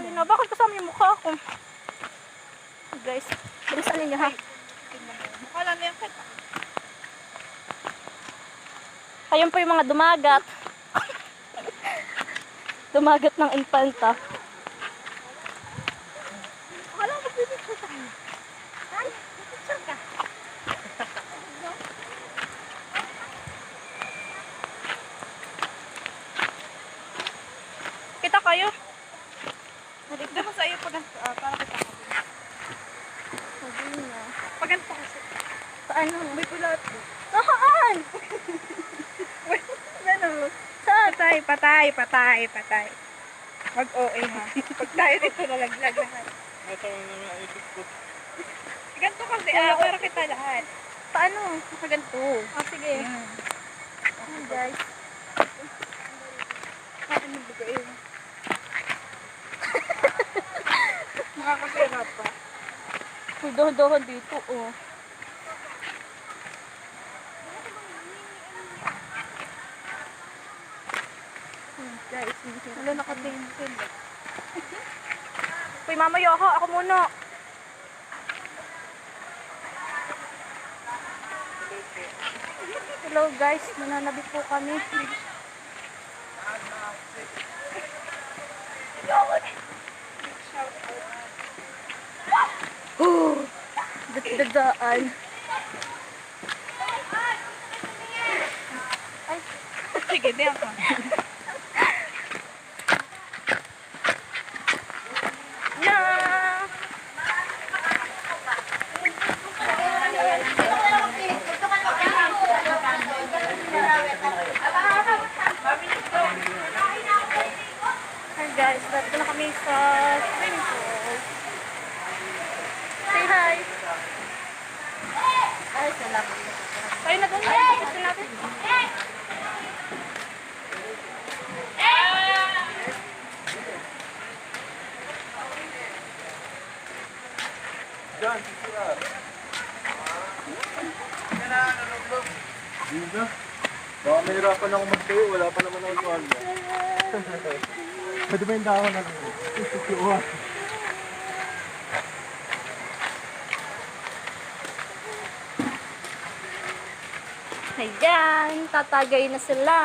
Ayun na, bakit kasama yung mukha ko? Guys, bilisan ninyo ha. Mukha lang yan kita. Ayun po yung mga dumagat. dumagat ng infanta. Akala ko pipicture tayo. Ay, pipicture ka. Kita kayo? Naligda ko sa iyo pag uh, para kita ka. Sabi Pag ganito kasi. Paano? May pulat. Saan? Ano? Saan? Patay, patay, patay, patay. Mag OA ha. Pag tayo dito nalaglag lahat. Ganito kasi, ah, pero kita lahat. Paano? Nakaganto. Ah, sige. Ayan, guys. Ano yung bigay mo? Makakasira pa. May dohon-dohon dito, oh. Hmm, guys, Wala nakatintin. Uy, mamayo ako. Ako muna. Hello guys, nananabi po kami. Oh, dadaan. Sige, di ako. Guys, dito na kami sa Tayo na doon. Na doon natin. Hindi na. Baka mahirapan ako magtayo, wala pa naman ako tuwalya. Pwede ba yung dahon na lang? Tutuwa. Ayan, tatagay na sila.